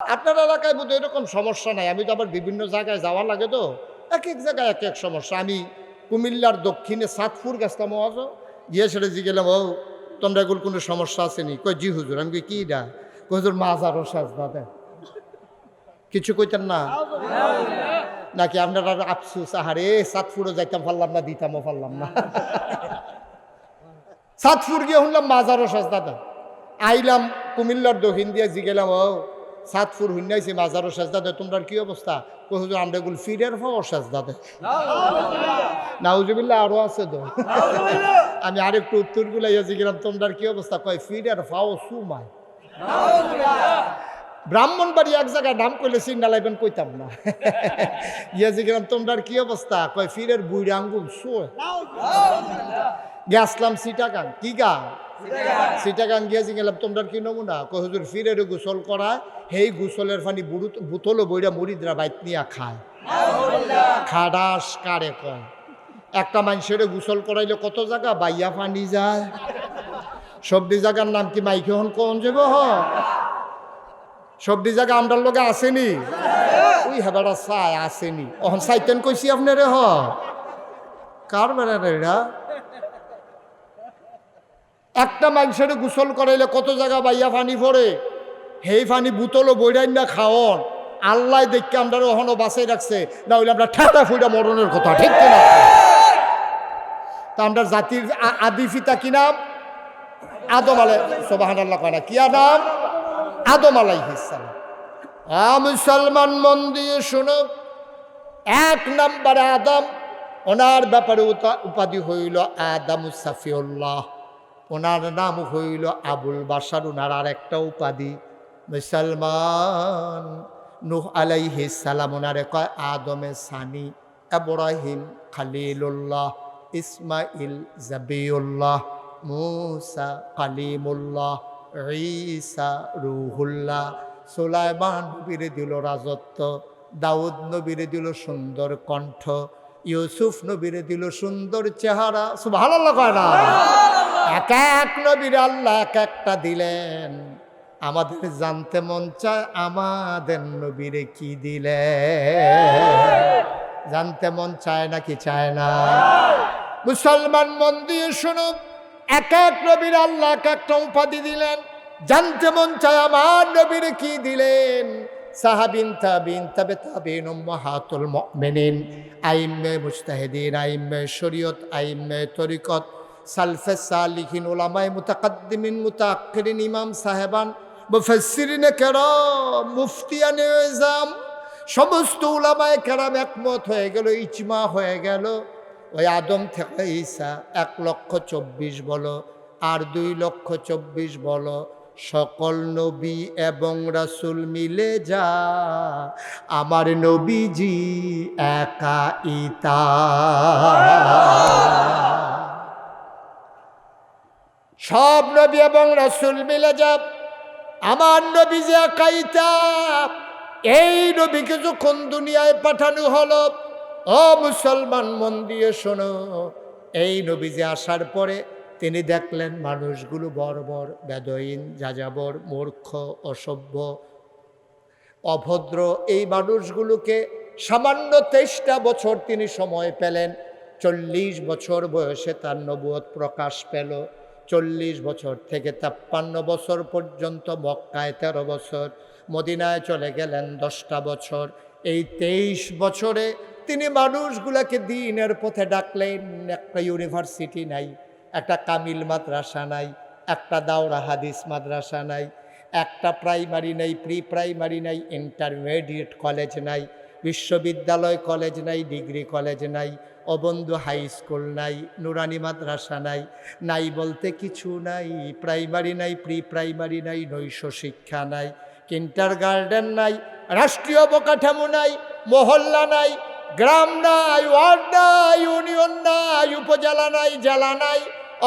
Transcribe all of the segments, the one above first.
আপনার এলাকায় বোধ এরকম সমস্যা নাই। আমি তো আবার বিভিন্ন জায়গায় যাওয়া লাগে তো। এক এক জায়গায় এক এক সমস্যা। আমি কুমিল্লার দক্ষিণে সাতপুর গেছিলাম আজ গিয়ে সেটা জিগেলাম ও, তোমরা এগুলো কোনো সমস্যা আসেনি কই জি হুজুর। আমি কি কই হুজুর মাজারও সাজদা দেন কিছু কইতেন না? নাকি আপনারা আফসুস, আহারে সাতপুরও যাইতাম, পারলাম না, দিতামও পারলাম না। সাতপুর গিয়ে শুনলাম মাজারও সাজদা দেন আইলাম কুমিল্লার দক্ষিণ দিয়ে জিগেলাম ও সাতপুর হুন্যাইছি মাজারও সাজদা দে তোমরা কি অবস্থা? হুজুর আমরা এগুলো ফিরের ফাও সাজদা দে নাউজুবিল্লাহ। আরও আছে তো। আমি আরেকটু উত্তর গুলাইয়া জিগেলাম তোমরা কি অবস্থা? কয় ফিরের ফাও সুমায় ব্রাহ্মণবাড়ি এক জায়গায় নাম করলে সিন্ডা লাইবেন কইতাম না। ইয়া জিগেলাম তোমরা কি অবস্থা? কয় ফিরের বুড়ি আঙ্গুল শোয় গেছলাম সিটাগান কি গা সিটাগান। গিয়েছি গেলাম তোমরা কি নমুনা? কয়, হুজুর, ফিরের গোসল করা হেই গোসলের বুড়ু বুতলো বইরা মুড়িদরা বাইত নিয়া খায়। খাডাস কারে কয়? একটা মানুষের গোসল করাইলে কত জায়গা? বাইয়া ফানি যায়। সবদি জায়গার নাম কি মাইকে হন কোন যাব হ সবদি জায়গা আমরার লগে আসেনি? ওই হেবাটা চাই আসেনি। অহন সাইতেন কইছি আপনারে হ। কার বেড়া একটা মানুষের গোসল করাইলে কত জায়গা বাইয়া পানি পড়ে? সেই পানি বুতলো বইরাই না, খাওয়ন। আল্লাহ দেখকে আমরা ওহনো বাসাই রাখছে। না হইলে আমরা ঠেটা ফুইটা মরণের কথা, ঠিক কিনা? তা আমরা জাতির আদি পিতা কি নাম? আদম আলাই সোবাহান আল্লাহ কয় না, কি নাম? আদম আলাইহিসালাম আ মুসলমান মন দিয়ে শুনো, এক নম্বরে আদম, ওনার ব্যাপারে উপাধি হইল আদাম সাফিউল্লাহ। ওনার নাম হইল আবুল বাসার ওনার আর একটা উপাধি। মুসলমান নুহ আলাইহি সালাম, ওনারে কয় আদমে সানি এব্রাহিম খালিলুল্লাহ, ইসমাইল জাবিউল্লাহ, মুসা কালিমুল্লাহ, ঈসা রুহুল্লাহ, সুলাইমান নবীরে দিল রাজত্ব, দাউদ নবীরে দিল সুন্দর কণ্ঠ, ইউসুফ নবীরে দিল সুন্দর চেহারা। সুবহানাল্লাহ কয় না? এক এক নবীর আল্লাহ এক একটা দিলেন। আমাদের জানতে মন চায় আমাদের নবীরে কি দিলে জানতে মন চায় না কি চায় না। মুসলমান মন দিয়ে শুনুক এক এক নবীর আল্লাহ এক একটা উপাধি দিলেন। জানতে মন চায় আমার নবীরে কি দিলেন। সাহাবিন তাবিন, তবে তাবিন উম্মাহাতুল মুমিনিন। আইম্মে মুজতাহিদিন, আইম্মে শরীয়ত, আইম্মে তরিকত সালফে সালিহিন ওলামায়ে মুতাকাদ্দিমিন মুতাআক্কিরিন ইমাম সাহেবান, মুফাসসিরিনে কেরাম, মুফতিয়ানে এজাম সমস্ত উলামায়ে কেরাম একমত হয়ে গেল, ইজমা হয়ে গেল। ওই আদম থেকে ঈসা এক লক্ষ চব্বিশ বলো, আর দুই লক্ষ চব্বিশ বলো, সকল নবী এবং রাসুল মিলে যা, আমার নবীজি একা ইতা সব নবী এবং রাসুল মিলে যা, আমার নবী যে একা ইতা এই নবীকে যখন দুনিয়ায় পাঠানো হলো। ও মুসলমান মন দিয়ে শোনো, এই নবী যে আসার পরে তিনি দেখলেন মানুষগুলো বর্বর বেদইন যাযাবর, মূর্খ, অসভ্য, অভদ্র। এই মানুষগুলোকে সামান্য তেইশটা বছর তিনি সময় পেলেন, চল্লিশ বছর বয়সে তার নবুয়ত প্রকাশ পেল। চল্লিশ বছর থেকে তেপ্পান্ন বছর পর্যন্ত মক্কায় তেরো বছর, মদিনায় চলে গেলেন দশটা বছর। এই তেইশ বছরে তিনি মানুষগুলাকে দিনের পথে ডাকলেন, একটা ইউনিভার্সিটি নাই, একটা কামিল মাদ্রাসা নাই, একটা দাওরা হাদিস মাদ্রাসা নাই, একটা প্রাইমারি নাই প্রি প্রাইমারি নাই, ইন্টারমিডিয়েট কলেজ নাই বিশ্ববিদ্যালয় কলেজ নাই, ডিগ্রি কলেজ নাই, অবন্ধু হাই স্কুল নাই, নুরানি মাদ্রাসা নাই নাই বলতে কিছু নাই, প্রাইমারি নাই প্রি প্রাইমারি নাই, নৈশ শিক্ষা নাই, কিন্টার গার্ডেন নাই, রাষ্ট্রীয় অবকাঠামো নাই, মহল্লা নাই, গ্রাম নাই, ওয়ার্ড নাই, ইউনিয়ন নাই, উপজেলা নাই, জেলা নাই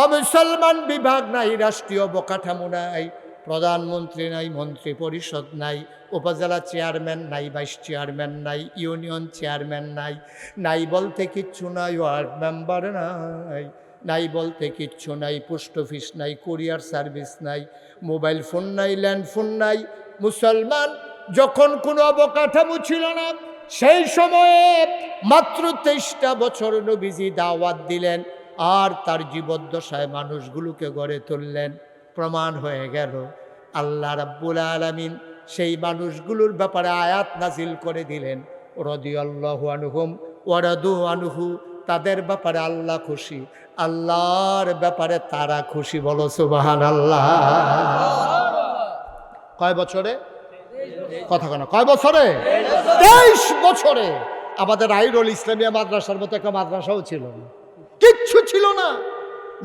অমুসলমান বিভাগ নাই, রাষ্ট্রীয় অবকাঠামো নাই। প্রধানমন্ত্রী নাই মন্ত্রী পরিষদ নাই, উপজেলা চেয়ারম্যান নাই, ভাইস চেয়ারম্যান নাই, ইউনিয়ন চেয়ারম্যান নাই নাই বলতে কিচ্ছু নাই, ওয়ার্ড মেম্বার নাই নাই বলতে কিচ্ছু নাই, পোস্ট অফিস নাই, কুরিয়ার সার্ভিস নাই, মোবাইল ফোন নাই, ল্যান্ড ফোন নাই, মুসলমান যখন কোনো অবকাঠামো ছিল না, সেই সময়ে মাত্র তেইশটা বছর নবীজি দাওয়াত দিলেন, আর তার জীবদ্দশায় মানুষগুলোকে গড়ে তুললেন, প্রমাণ হয়ে গেল। আল্লাহ রাব্বুল আলামিন সেই মানুষগুলোর ব্যাপারে আয়াত নাজিল করে দিলেন। রদিয়াল্লাহু আনহুম ওয়ারাদু আনুহু, তাদের ব্যাপারে আল্লাহ খুশি। আল্লাহর ব্যাপারে তারা খুশি বলো সুবাহান আল্লাহ কয় বছরে? কথা কেন কয় বছরে? তেইশ বছরে। আমাদের আইরুল ইসলামিয়া মাদ্রাসার মতো একটা মাদ্রাসাও ছিল না। কিচ্ছু ছিল না।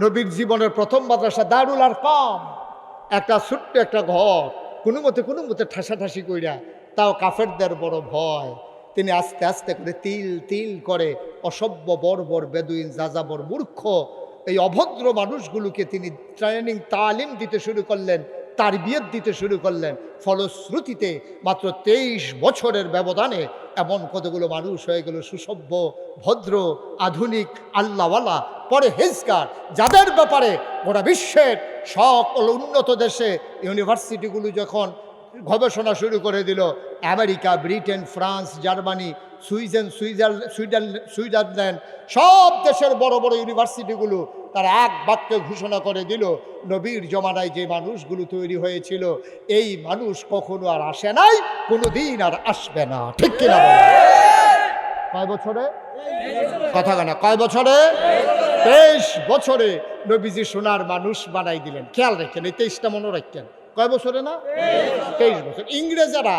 নবীর জীবনের প্রথম মাদ্রাসা দারুল আর কম একটা ছোট্ট একটা ঘর, কোনো মতে কোনো মতে ঠাসাঠাসি কইরা তাও কাফেরদের বড় ভয়। তিনি আস্তে আস্তে করে তিল তিল করে অসভ্য বর্বর বেদুইন, যাযাবর মূর্খ এই অভদ্র মানুষগুলোকে তিনি ট্রেনিং তালিম দিতে শুরু করলেন। তার বিয়ের দিতে শুরু করলেন। ফলশ্রুতিতে মাত্র তেইশ বছরের ব্যবধানে এমন কতগুলো মানুষ হয়ে গেল সুসভ্য, ভদ্র, আধুনিক, আল্লাহওয়ালা, পরে হেজগার, যাদের ব্যাপারে গোটা বিশ্বের সকল উন্নত দেশে ইউনিভার্সিটিগুলো যখন গবেষণা শুরু করে দিল, আমেরিকা, ব্রিটেন, ফ্রান্স, জার্মানি, সুইজেন, সুইজার সুইডার সুইজারল্যান্ড সব দেশের বড় বড় ইউনিভার্সিটিগুলো তারা এক বাক্যে ঘোষণা করে দিল, নবীর জমানায় যে মানুষগুলো তৈরি হয়েছিল, এই মানুষ কখনো আর আসে নাই কোনো দিন আর আসবে না। ঠিক কিনা? কয় বছরে? কথা কেনা কয় বছরে? তেইশ বছরে নবীজি সোনার মানুষ বানাই দিলেন। খেয়াল রাখেন, এই তেইশটা মনে রাখেন। কয় বছরে না? তেইশ বছর। ইংরেজরা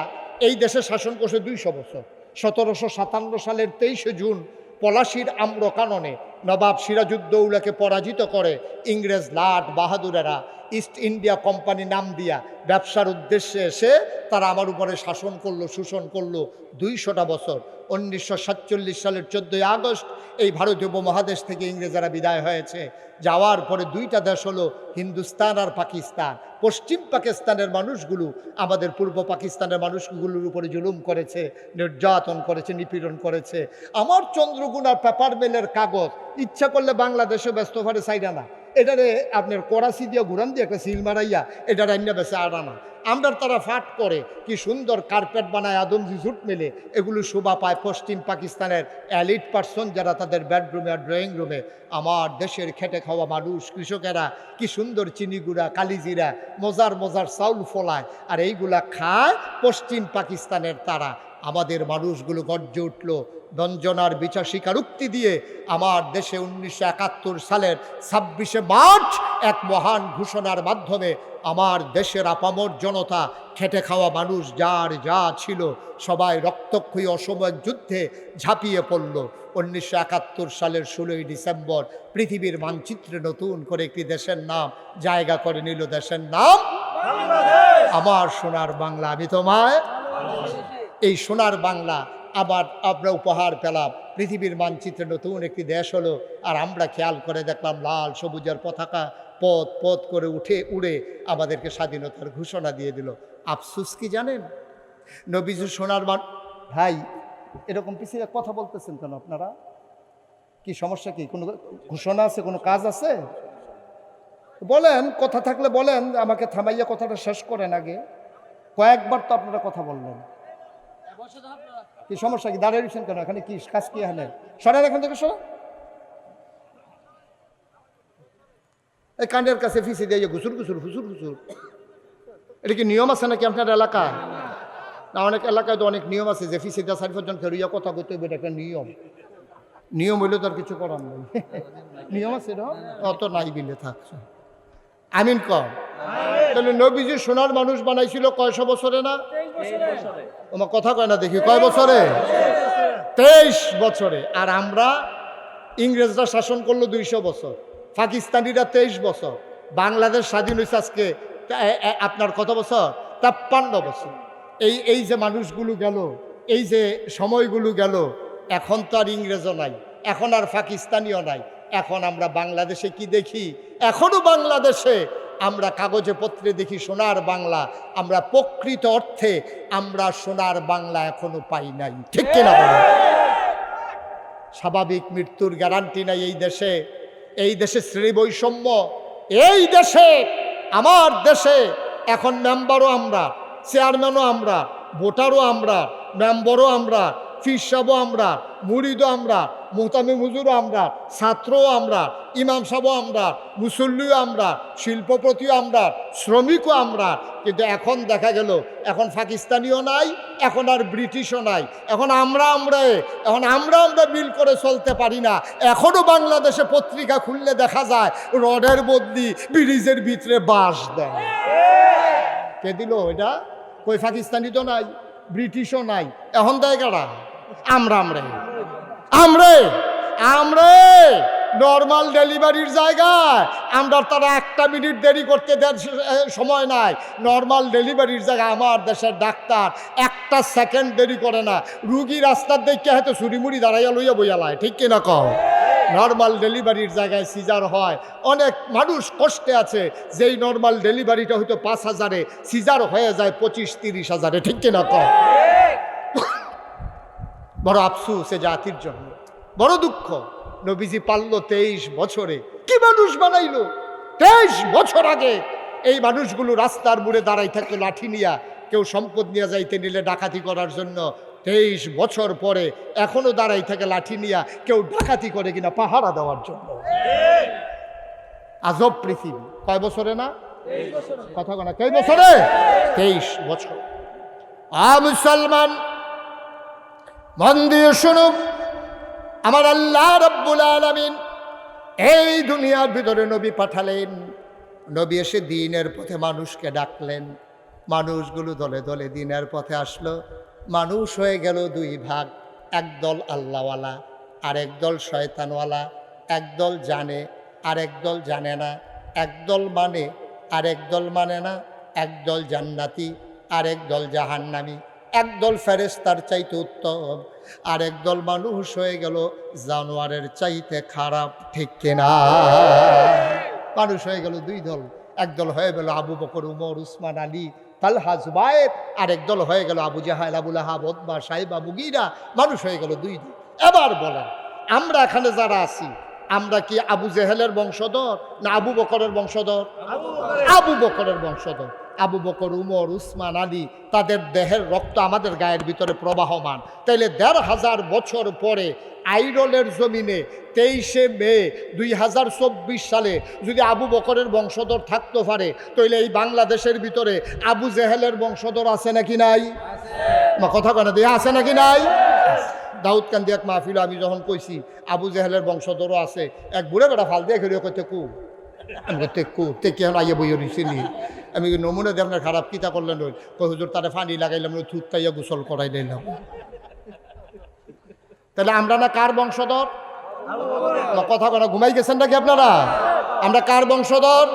এই দেশে শাসন করছে দুইশো বছর। সতেরোশো সাতান্ন সালের তেইশে জুন পলাশির আম্র কাননে নবাব সিরাজুদ্দৌলাকে পরাজিত করে ইংরেজ লাট বাহাদুরেরা ইস্ট ইন্ডিয়া কোম্পানি নাম দিয়া ব্যবসার উদ্দেশ্যে এসে তারা আমার উপরে শাসন করল, শোষণ করল দুইশোটা বছর। উনিশশো সাতচল্লিশ সালের চোদ্দোই আগস্ট এই ভারতীয় উপমহাদেশ থেকে ইংরেজরা বিদায় হয়েছে। যাওয়ার পরে দুইটা দেশ হলো হিন্দুস্তান আর পাকিস্তান। পশ্চিম পাকিস্তানের মানুষগুলো আমাদের পূর্ব পাকিস্তানের মানুষগুলোর উপরে জুলুম করেছে, নির্যাতন করেছে, নিপীড়ন করেছে। আমার চন্দ্রগুণার পেপার মেলের কাগজ, ইচ্ছা করলে বাংলাদেশে ব্যস্ত ভারে সাইডা না। এটারে আপনার করাচি দিয়ে ঘুরান দিয়ে একটা সিল মারাইয়া এটা রান্না বেছে আড়ানা আমরা তারা ফাট করে কি সুন্দর কার্পেট বানায় আদমজি জুট মেলে এগুলো শোভা পায় পশ্চিম পাকিস্তানের অ্যালিট পার্সন যারা তাদের বেডরুমে আর ড্রয়িং রুমে আমার দেশের খেটে খাওয়া মানুষ, কৃষকেরা কি সুন্দর চিনিগুড়া কালিজিরা মজার মজার চাউল ফলায় আর এইগুলা খায় পশ্চিম পাকিস্তানের তারা। আমাদের মানুষগুলো গর্জে উঠল দঞ্জনার বিচার স্বীকারোক্তি দিয়ে আমার দেশে উনিশশো একাত্তর সালের ছাব্বিশে মার্চ এক মহান ঘোষণার মাধ্যমে আমার দেশের আপামর জনতা খেটে খাওয়া মানুষ যার যা ছিল সবাই রক্তক্ষয়ী অসময় যুদ্ধে ঝাঁপিয়ে পড়ল। উনিশশো একাত্তর সালের ষোলোই ডিসেম্বর পৃথিবীর মানচিত্রে নতুন করে একটি দেশের নাম জায়গা করে নিল দেশের নাম। আমার সোনার বাংলা আমি তোমায় এই সোনার বাংলা আবার আমরা উপহার পেলাম। পৃথিবীর মানচিত্রে নতুন একটি দেশ হলো, আর আমরা খেয়াল করে দেখলাম লাল সবুজের পতাকা পথ পথ করে উঠে উড়ে আমাদেরকে স্বাধীনতার ঘোষণা দিয়ে দিল। আফসুস কি জানেন? নবীজু সোনার মান ভাই, এরকম পিছিয়ে কথা বলতেছেন কেন আপনারা? কি সমস্যা কি? কোনো ঘোষণা আছে? কোনো কাজ আছে? বলেন, কথা থাকলে বলেন, আমাকে থামাইয়া কথাটা শেষ করেন আগে। কয়েকবার তো আপনারা কথা বললেন। কি সমস্যা কি? দাঁড়িয়ে রয়েছেন কেন? এখানে কি কাজ কি এখানে? সরেন এখান থেকে, সরেন। এই কাণ্ডের কাছে ফিসে দিয়ে ঘুসুর ঘুসুর ফুসুর ঘুসুর। এটা কি নিয়ম আছে নাকি আপনার এলাকায় না, অনেক এলাকায় তো অনেক নিয়ম আছে যে ফিসে দেওয়া সারিফজন ফেরুইয়া কথা কইতে হবে এটা একটা নিয়ম। নিয়ম হইলে তো আর কিছু করার নেই। নিয়ম আছে অত নাই বিলে থাকছে আমিন কম। তাহলে নবীজি সোনার মানুষ বানাইছিল কয়শো বছরে না? তোমার কথা কয় না দেখি, কয় বছরে? তেইশ বছরে। আর আমরা ইংরেজরা শাসন করল দুইশো বছর, পাকিস্তানিরা তেইশ বছর, বাংলাদেশ স্বাধীন হয়েছে আজকে আপনার কত বছর? তাপ্পান্ন বছর। এই এই যে মানুষগুলো গেল, এই যে সময়গুলো গেল, এখন তো আর ইংরেজও নাই, এখন আর পাকিস্তানিও নাই, এখন আমরা বাংলাদেশে কি দেখি? এখনও বাংলাদেশে আমরা কাগজে পত্রে দেখি সোনার বাংলা, আমরা প্রকৃত অর্থে আমরা সোনার বাংলা এখনও পাই নাই। ঠিক কিনা স্বাভাবিক মৃত্যুর গ্যারান্টি নাই এই দেশে। এই দেশে শ্রেণি বৈষম্য এই দেশে, আমার দেশে এখন মেম্বারও আমরা চেয়ারম্যানও আমরা ভোটারও আমরা মেম্বরও আমরা ফিরসাবও আমরা, মুরিদও আমরা, মোহতামি মুজুরও আমরা, ছাত্রও আমরা, ইমাম সাহও আমরা, মুসল্লিও আমরা, শিল্পপতিও আমরা, শ্রমিকও আমরা। কিন্তু এখন দেখা গেল, এখন পাকিস্তানিও নাই, এখন আর ব্রিটিশও নাই। এখন আমরা আমরা এখন আমরা আমরা মিল করে চলতে পারি না। এখনও বাংলাদেশে পত্রিকা খুললে দেখা যায়, রডের বদলি ব্রিজের ভিতরে বাঁশ দেয়। কে দিল এটা? কই পাকিস্তানি তো নাই, ব্রিটিশও নাই। এখন দেয় কারা? আমরা আমরা। আমরে আমরে। নর্মাল ডেলিভারির জায়গায় আমরা তারা একটা মিনিট দেরি করতে সময় নাই। নর্মাল ডেলিভারির জায়গায় আমার দেশের ডাক্তার একটা সেকেন্ড দেরি করে না। রুগী রাস্তার দেখে হয়তো চুরিমুড়ি দাঁড়াইয়া লইয়া বইয়ালায় ঠিক কিনা কও? নর্মাল ডেলিভারির জায়গায় সিজার হয়। অনেক মানুষ কষ্টে আছে, যেই নর্মাল ডেলিভারিটা হয়তো পাঁচ হাজারে সিজার হয়ে যায় পঁচিশ, তিরিশ হাজারে, ঠিক কিনা কও? বড় আফসুস এ জাতির জন্য। বড় দুঃখ, নবীজি পারল তেইশ বছরে। কি মানুষ বানাইলো? তেইশ বছর আগে এই মানুষগুলো রাস্তার মুড়ে দাঁড়াই থাকতো লাঠি নিয়া কেউ সম্পদ নিয়ে যাইতে নিলে ডাকাতি করার জন্য। তেইশ বছর পরে এখনও দাঁড়াই থাকে, লাঠি নিয়া কেউ ডাকাতি করে কিনা পাহারা দেওয়ার জন্য। আজব পৃথিবী। কয় বছরে না? কথা কনা কয় বছরে? তেইশ বছর। আ মুসলমান মন দিয়ে শুনুক। আমার আল্লাহ রব্বুল আলমিন এই দুনিয়ার ভিতরে নবী পাঠালেন। নবী এসে দিনের পথে মানুষকে ডাকলেন। মানুষগুলো দলে দলে দিনের পথে আসলো। মানুষ হয়ে গেল দুই ভাগ একদল আল্লাহওয়ালা আর একদল শয়তানওয়ালা একদল জানে আর একদল জানে না একদল মানে আর একদল মানে না একদল জান্নাতি আর একদল জাহান্নামি। একদল ফেরেস্তার চাইতে উত্তম আর একদল মানুষ হয়ে গেল জানোয়ারের চাইতে খারাপ ঠিক কিনা? মানুষ হয়ে গেল দুই দল একদল হয়ে গেল আবু বকর উমর উসমান আলী তালহা জুবায়েব আর একদল হয়ে গেল আবু জাহাল আবুল আহাব ওদমা সাহেবা মুগিরা মানুষ হয়ে গেল দুই দল। এবার বলেন আমরা এখানে যারা আছি আমরা কি আবু জেহেলের বংশধর না আবু বকরের বংশধর? আবু বকরের বংশধর। আবু বকর উমর উসমান আলী তাদের দেহের রক্ত আমাদের গায়ের ভিতরে প্রবাহমান। তাইলে দেড় হাজার বছর পরে আইরলের জমিনে তেইশে মে দুই হাজার চব্বিশ সালে যদি আবু বকরের বংশধর থাকতে পারে তাইলে এই বাংলাদেশের ভিতরে আবু জেহেলের বংশধর আছে নাকি নাই? মা কথা কেন দিয়ে আছে নাকি নাই? দাউদ কান্দি এক মাহফিল আমি যখন কইছি আবু জেহেলের বংশধরও আছে এক বুড়ে বেড়া ফাল দিয়ে খেলিও কইতে কু। আমি কইতে কু তে কি আইয়ে বইয়ে আমি নমুনা দিয়ে আপনার খারাপ কিতা করলেন ওই কই, হুজুর, তারে ফানি লাগাইলাম, ওই থুত তাইয়া গোসল করাই লাইলাম তাহলে আমরা না কার বংশধর? কথা কথা ঘুমাই গেছেন নাকি আপনারা? আমরা কার বংশধর?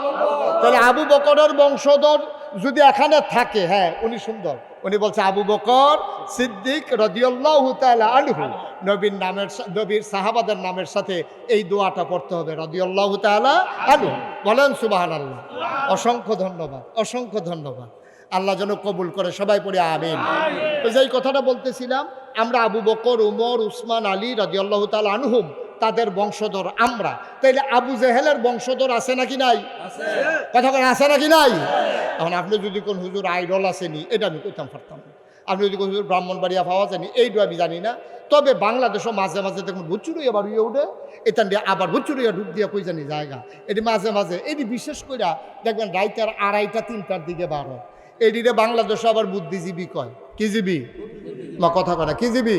তাহলে আবু বকরের বংশধর যদি এখানে থাকে হ্যাঁ উনি সুন্দর। উনি বলছে আবু বকর সিদ্দিক রদিয়াল্লাহু তাআলা আনহু। নবীর নামের নবীর সাহাবাদের নামের সাথে এই দোয়াটা পড়তে হবে রদিয়াল্লাহু তাআলা আনহু। বলেন সুবহানাল্লাহ। অসংখ্য ধন্যবাদ অসংখ্য ধন্যবাদ। আল্লাহ যেন কবুল করে সবাই পড়ে আমিন। তো যেই কথাটা বলতেছিলাম আমরা আবু বকর উমর উসমান আলী রাজিয়াল্লাহ তাল আনহুম তাদের বংশধর আমরা। তাইলে আবু জেহেলের বংশধর আছে নাকি নাই? কথা বলে আছে নাকি নাই? এখন আপনি যদি কোন হুজুর আইডল আসেনি, এটা আমি কইতাম পারতাম না। আপনি যদি কোন হুজুর ব্রাহ্মণবাড়িয়া পাওয়া যায়নি এইটা আমি জানি না। তবে বাংলাদেশও মাঝে মাঝে দেখুন বুচুরই আবার ইয়ে উঠে এখান দিয়ে আবার বুচুরিয়া ডুব দিয়া কই জানি জায়গা। এটি মাঝে মাঝে, এটি বিশেষ করে দেখবেন রাইতার আড়াইটা, তিনটার দিকে বার হয়। এটিরে বাংলাদেশে আবার বুদ্ধিজীবী কয়। কি জীবী? কথা কয় না, কি জীবী?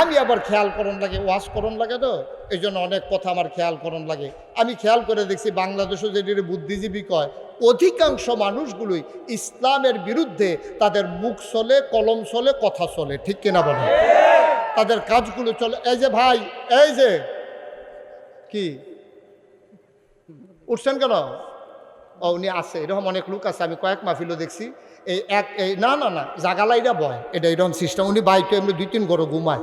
আমি আবার খেয়াল করন লাগে ওয়াশ করন লাগে তো এই জন্য অনেক কথা আমার খেয়াল করন লাগে। আমি খেয়াল করে দেখছি বাংলাদেশও যেটির বুদ্ধিজীবী কয়, অধিকাংশ মানুষগুলোই ইসলামের বিরুদ্ধে তাদের মুখ চলে, কলম চলে, কথা চলে, ঠিক কিনা বলে তাদের কাজগুলো চলে। এই যে ভাই, এই যে, কি? উঠছেন কেন? উনি আছে, এরকম অনেক লোক আছে, আমি কয়েক মাহফিলও দেখছি। এই এক এই না না না জাগালাইরা বয়। এটা এরকম সিস্টেম উনি বাইকে এমনি দুই তিন গরো ঘুমায়।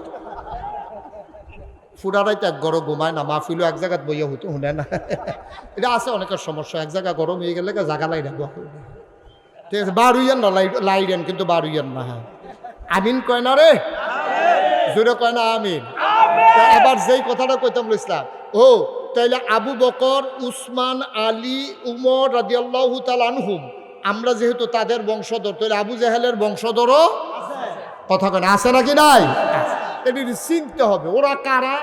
ফুরারাই তো এক গরো ঘুমায় না মাহফিলও এক জায়গায় বইয়া হতো শুনে না। এটা আছে অনেকের সমস্যা এক জায়গা গরম হয়ে গেলে জাগালাইরা বয়। ঠিক আছে বার হইয়ান না লাই লাইরেন কিন্তু বার হইয়ান না হ্যাঁ। আমিন কয় না রে? জোরে কয় না আমিন। তা এবার যেই কথাটা কইতাম ইসলাম ও তাইলে আবু বকর উসমান আলী উমর রাদিয়াল্লাহু তাআলা আনহুম আমরা যেহেতু তাদের বংশধর তাহলে আবু জাহেলের বংশধরও কথা কেন আছে নাকি নাই? এটি চিনতে হবে ওরা কারা?